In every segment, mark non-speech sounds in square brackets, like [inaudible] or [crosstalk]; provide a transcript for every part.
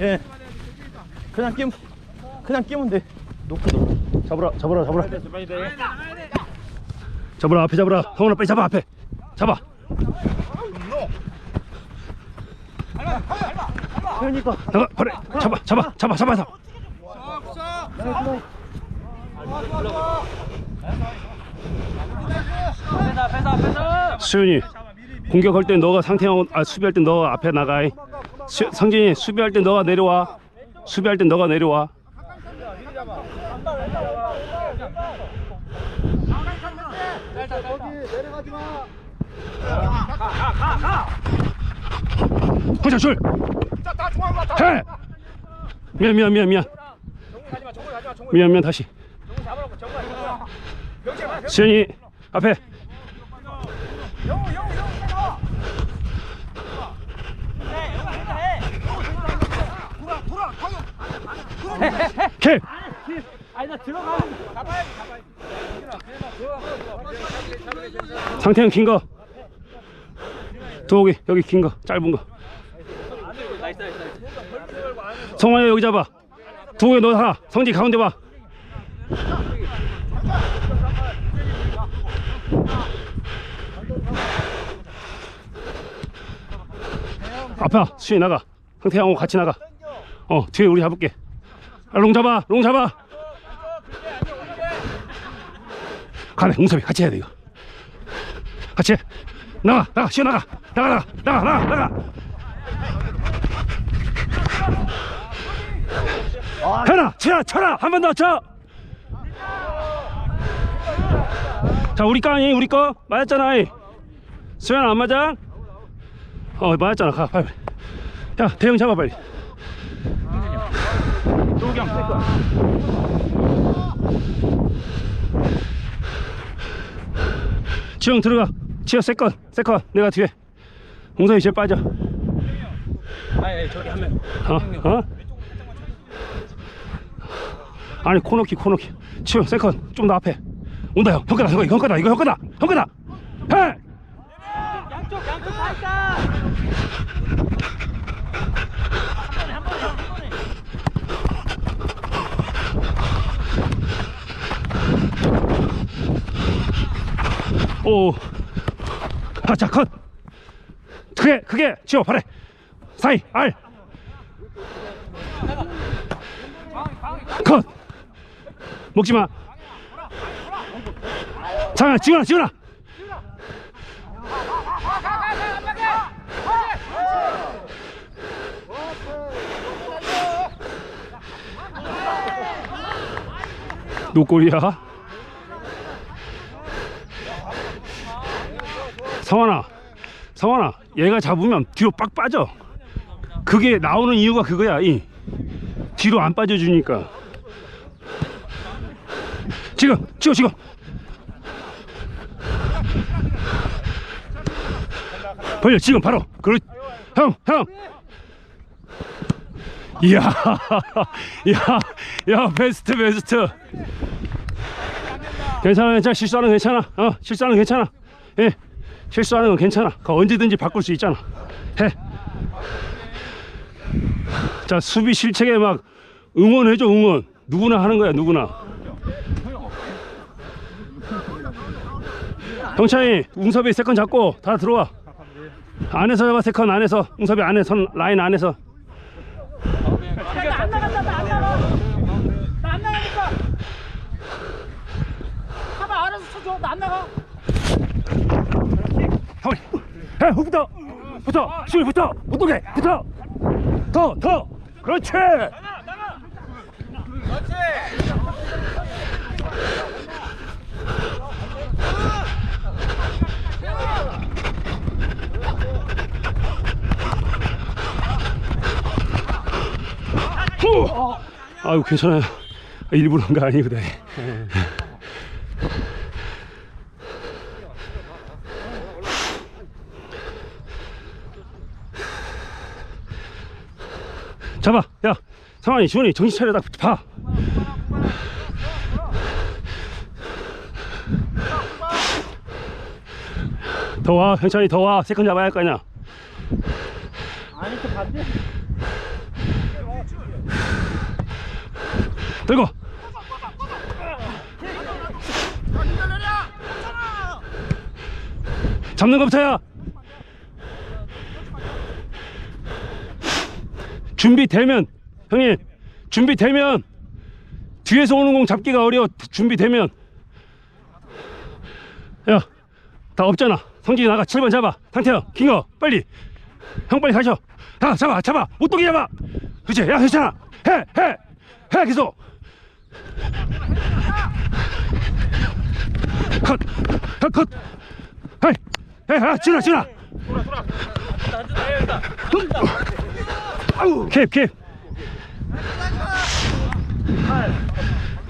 예. 그냥 끼면 그냥 끼면 돼. 놓고 놓고. 잡으라 잡으라 잡으라. 잡으라 앞에 잡으라. 성훈아 빨리 잡아 앞에. 잡아. 그러니까. 나가 그래. 잡아 잡아 잡아 잡아 잡아. 수현이 공격할 때 너가 상태하고 아 수비할 때 너가 앞에 나가 수, 상진이 수비할 때 너가 내려와. 수비할 때 너가 내려와. 호자 줄. 해! 미안 미안 미안 미안. 미안 미안 다시. 수현이 앞에 캡 상태는 긴거. 두옥이 여기 긴 거. 짧은 거. 성환이 여기 잡아. 두옥이 너 하나. 성지 가운데 봐. 앞에 수희 나가. 상태하고 같이 나가. 어 뒤에 우리 잡을게 아, 롱 잡아 롱 잡아. 가네 웅섭이 같이 해야 돼 이거. 같이 해. 나가 나가 시어 나가. 나가 나가 나가 나가 나가. 해라 쳐라 쳐라. 한 번더 쳐. 자 우리 거 아니 우리 거 맞았잖아 이. 수현 안 맞아? 어 맞았잖아. 가 빨리. 야 대형 잡아 빨리 테이크. 지영 들어가 치어 세컨 세컨 내가 뒤에 홍성이 제일 빠져 아니 저기 한 명. 어? 어? 아니 코너킥 코너킥 치어 세컨 좀 더 앞에 온다 형 형거다 형 형거다 이거 형거다 형거다 해 양쪽 양쪽 다 있다. 오. 아자 컷. 크게 크게 치어 발에. 사이 알 컷. 먹지마. 자 지훈아 지훈아 노골이야 성환아 성환아 얘가 잡으면 뒤로 빡 빠져. 그게 나오는 이유가 그거야 이. 뒤로 안 빠져주니까. 지금 지금 지금. 벌려 지금 바로. 그렇 형 형. 이야 [laughs] 야 야 베스트 베스트. 괜찮아 괜찮아. 실수하는 거 괜찮아. 어 실수하는 거 괜찮아. 예 실수하는 건 괜찮아. 그거 언제든지 바꿀 수 있잖아. 해 자 수비 실책에 막 응원해줘 응원. 누구나 하는 거야 누구나. 형찬이 웅섭이 세컨 잡고 다 들어와. 안에서 잡아 세컨 안에서. 웅섭이 안에서 라인 안에서. 나안 나가. 형이 해 훅부터. 붙어 수비 붙어 붙어게 붙어 더더. 그렇지. 후! 아유 괜찮아요. 일부러 한거 아니거든 잡아. 야 상환이 지원이 정신 차려 봐. 더와 현찬이 더와. 세컨 잡아야 할 거 아니야. 아니 그 반대. 들고. 잡는 것부터야 준비되면 형님 준비되면 뒤에서 오는 공 잡기가 어려워. 준비되면. 야 다 없잖아. 성진이 나가. 7번 잡아. 상태형 긴 거 빨리. 형 빨리 가셔. 다 잡아 잡아. 못동이 잡아. 그치? 야 괜찮아. 해해 해 계속. 컷 컷 컷. 헤이 헤이 아 지나 지나 아우 캡캡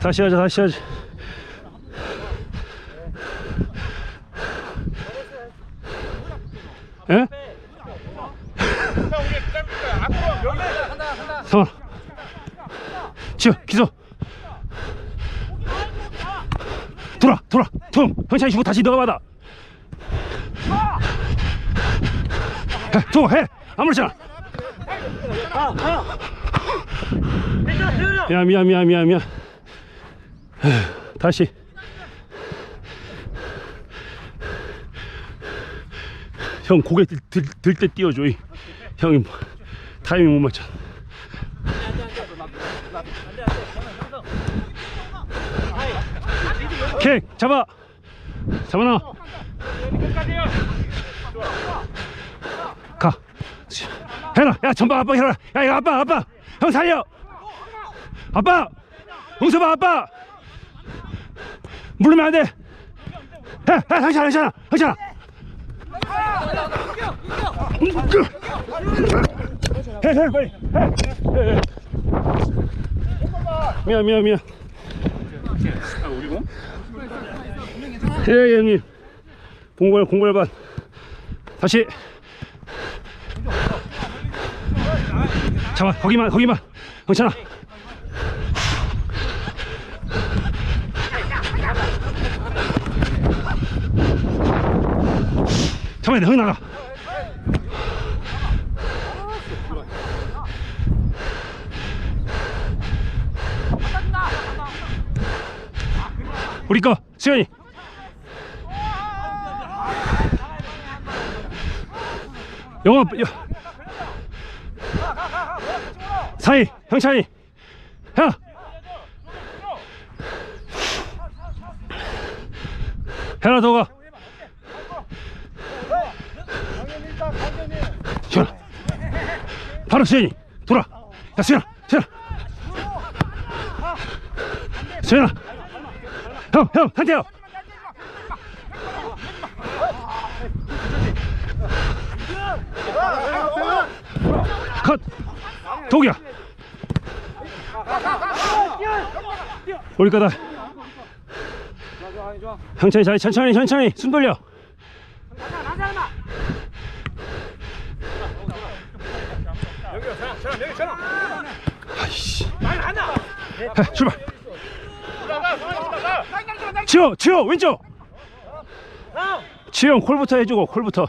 다시 하자 다시 하자. 예? 성아 지어 기소. 돌아 돌아. 퉁. 형찬이 주고 다시 너가 받아 해, 퉁 해. 아무렇잖아 야 미안 미안 미안 미안. 에휴, 다시. 형 고개 들 때 띄워줘 이. 형이 뭐, 타이밍 못 맞춰. 킥 잡아. 잡아놔. 가 해라. 야 전방 아빠 해라. 야 이거 아빠 아빠. 형 살려. 아빠. 용서봐 아빠. 물르면 안돼. 해, 해, 괜찮아 괜찮아. 괜찮아. 해, 해, 빨리. 해, 해, 해. 미안 미안 미안. 예, 예 형님. 공발 공발반. 다시 잡아 거기만 거기만 괜찮아 잡아야 돼, 흥 나가. 우리 거, 수현이. 여- 사이, 형찬이. 야! 해라, 너가. 수현아 바로 수현이 돌아. 야 수현아 수현아. 수현아. 형형 한태요 컷. 도기야 우리 거다. 형찬이 잘 천천히 천천히. 숨 돌려. 출발. 치어 치어 왼쪽. 치영 콜부터 해주고 콜부터.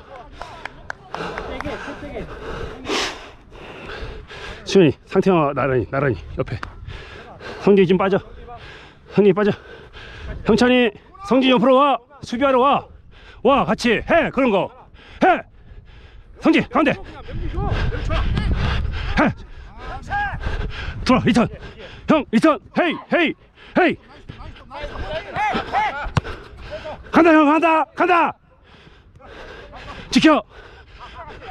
수현이 상태가 나란히 나란히 옆에 성진이 좀 빠져. 성진이 빠져. 형찬이 성진이 옆으로 와. 수비하러 와와 같이 해. 그런 거해. 성진 가운데. 해. 들어 리턴. 형 리턴. 헤이 헤이 헤이. 간다 형 간다 간다. 지켜.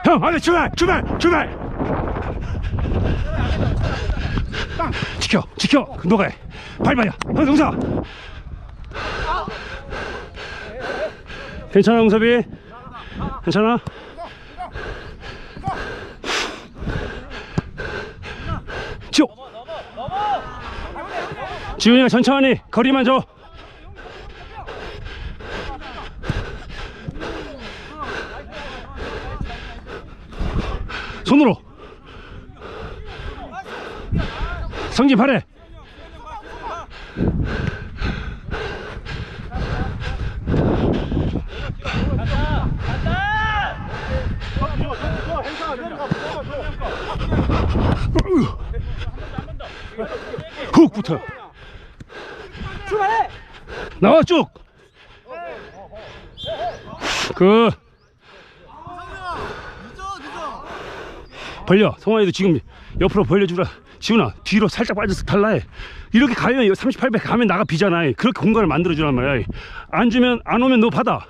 형 안돼 출발 출발 출발 지켜 지켜! 너가 해 밟아야. 형 용사! 괜찮아 용섭이 괜찮아? 지호 지훈이가 천천히. 거리만 줘. 손으로 성진 발에 붙어 출발해 나와 쭉. 그 벌려. 성환이도 지금 옆으로 벌려주라. 지훈아 뒤로 살짝 빠져서 달라해. 이렇게 가면 38배 가면 나가 비잖아. 그렇게 공간을 만들어 주란 말이야. 안 주면 안 오면 너 받아.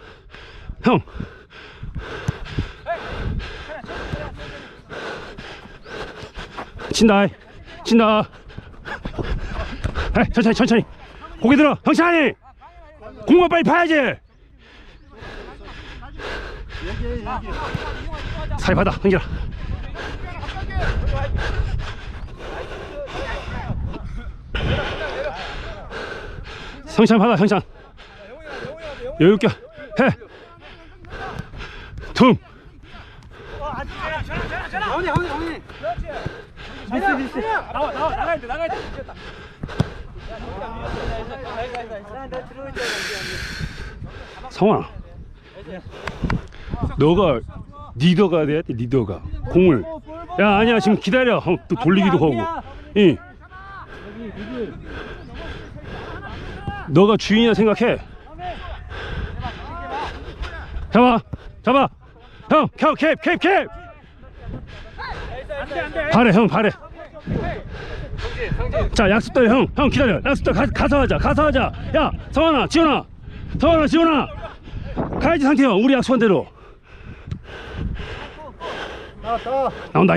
형. 친다. 친다. 에이, 천천히 천천히. 고개 들어. 형찬이. 공만 빨리 파야지. 살 받아, 흥기라. 형찬 받아, 형찬. 여유 있게 해. 형님 형님 형님 미스 미스 나와 나와 나가야 돼 나가야 돼 성환아. 너가 리더가 돼야 돼, 리더가. 공을. 야, 아니야, 지금 기다려. 어, 또 돌리기도 하고. 이. 너가 주인이야 생각해. 잡아, 잡아. 형, 형, 캡, 캡, 캡. 발해, 형, 발해. 자, 약속대로 형, 형 기다려. 약속대로 가, 가서 하자, 가서 하자. 야, 성환아, 지원아, 성환아, 지원아. 가야지 상태형, 우리 약속한 대로. 나온다.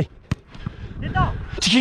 지키.